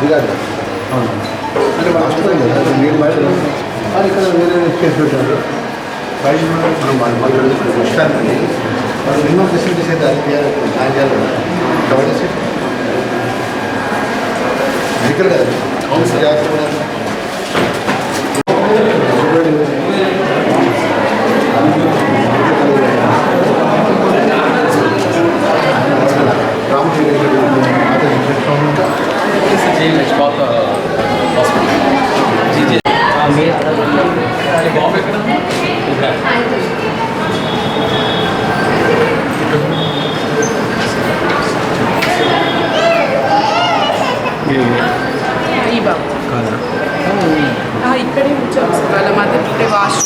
దిగారు అంటే మనం అష్టం కదా మీరు బయట అది ఇక్కడ వేరే చేసి పెట్టారు బయట మనం మన ఇష్టాన్ని మనం మినిమం ఫెసిలిటీస్ అయితే అది చేయాలి ప్లాన్ చేయాలి కాబట్టి ఇక్కడ అవును సార్ ఈ బాబు ఆ, ఇక్కడే ఉంచాం. వాళ్ళ మధ్య ఇక్కడే వాష్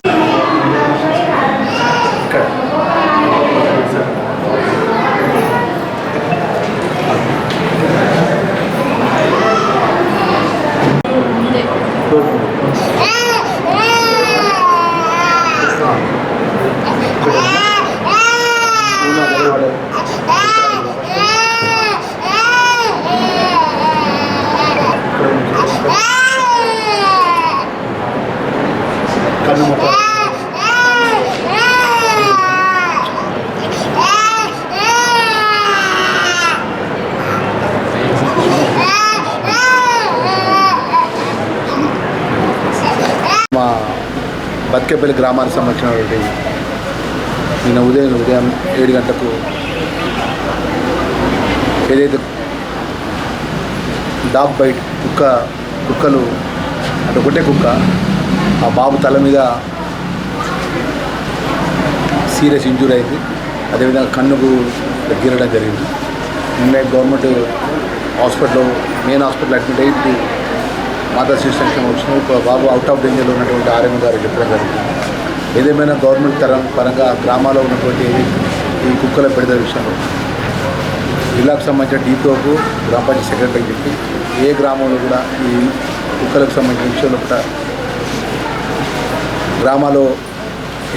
బతికేపల్లి గ్రామానికి సంబంధించినటువంటి నిన్న ఉదయం ఉదయం ఏడు గంటలకు ఏదైతే డాగ్ బైట్ కుక్క కుక్కలు అంటే ఒకటే కుక్క ఆ బాబు తల మీద సీరియస్ ఇంజూరీ అయింది. అదేవిధంగా కన్నుకు గిరడం జరిగింది. నిన్న government hospital main hospital admit అయ్యి మాతా శిశు వచ్చిన బాబు అవుట్ ఆఫ్ డేంజర్లో ఉన్నటువంటి ఆర్ఎం గారు చెప్పడం జరిగింది. ఏదేమైనా గవర్నమెంట్ తరం పరంగా గ్రామాల్లో ఉన్నటువంటి ఈ కుక్కల పెడత విషయంలో జిల్లాకు సంబంధించిన డీపీఓకు గ్రామ పంచాయతీ సెక్రటరీ చెప్పి ఏ గ్రామంలో కూడా ఈ కుక్కలకు సంబంధించిన విషయంలో కూడా గ్రామాల్లో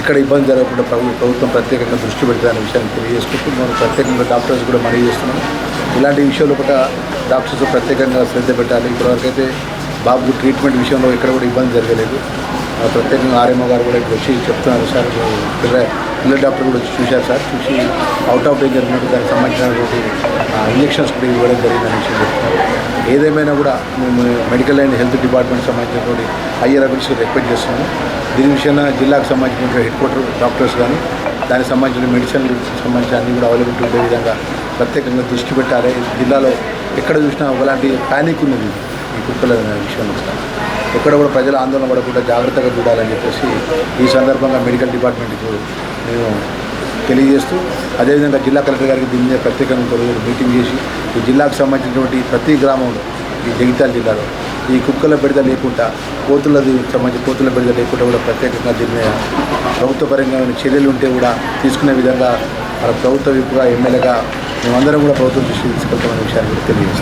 ఎక్కడ ఇబ్బంది జరగకుండా ప్రభుత్వం ప్రత్యేకంగా దృష్టి పెడతారనే విషయాన్ని తెలియజేసుకుంటూ మనం ప్రత్యేకంగా డాక్టర్స్ కూడా మనీ చేస్తున్నాం. ఇలాంటి విషయంలో కూడా డాక్టర్స్ ప్రత్యేకంగా శ్రద్ధ పెట్టాలి. ఇప్పటివరకైతే బాబుకు ట్రీట్మెంట్ విషయంలో ఎక్కడ కూడా ఇబ్బంది జరగలేదు. ప్రత్యేకంగా ఆర్ఎంఓ గారు కూడా ఇక్కడ వచ్చి చెప్తున్నారు సార్. పిల్ల పిల్లల డాక్టర్ కూడా వచ్చి చూశారు సార్. చూసి అవుట్ ఆఫ్ డేంజర్ ఉన్నట్టు దానికి సంబంధించినటువంటి ఇంజక్షన్స్ కూడా ఇవ్వడం జరిగిందని విషయం చెప్తున్నారు. ఏదేమైనా కూడా మేము మెడికల్ అండ్ హెల్త్ డిపార్ట్మెంట్ సంబంధించినటువంటి హయ్యర్ అఫీసర్ రిక్వెస్ట్ చేస్తున్నాము. దీని విషయాన జిల్లాకు సంబంధించిన హెడ్ క్వార్టర్ డాక్టర్స్ కానీ దానికి సంబంధించిన మెడిసిన్ సంబంధించిన అన్ని కూడా అవైలబిలిటీ ఉండే విధంగా ప్రత్యేకంగా దృష్టి పెట్టాలి. జిల్లాలో ఎక్కడ చూసినా ఒకలాంటి ప్యానిక్ ఉన్నది. ఈ కుక్కల విషయం ఎక్కడ కూడా ప్రజల ఆందోళన పడకుండా జాగ్రత్తగా చూడాలని చెప్పేసి ఈ సందర్భంగా మెడికల్ డిపార్ట్మెంట్కు మేము తెలియజేస్తూ అదేవిధంగా జిల్లా కలెక్టర్ గారికి దీని మీద ప్రత్యేకంగా ఒక మీటింగ్ చేసి ఈ జిల్లాకు సంబంధించినటువంటి ప్రతి గ్రామంలో ఈ జగిత్యాల జిల్లాలో ఈ కుక్కల బెడద లేకుండా కోతులది సంబంధించి కోతుల బెడద లేకుండా కూడా ప్రత్యేకంగా దీని మీద ప్రభుత్వ చర్యలు ఉంటే కూడా తీసుకునే విధంగా మన ప్రభుత్వ విప్పుగా ఎమ్మెల్యేగా మేమందరం కూడా ప్రభుత్వం దృష్టి తీసుకెళ్తామనే విషయాన్ని కూడా తెలియజేస్తాం.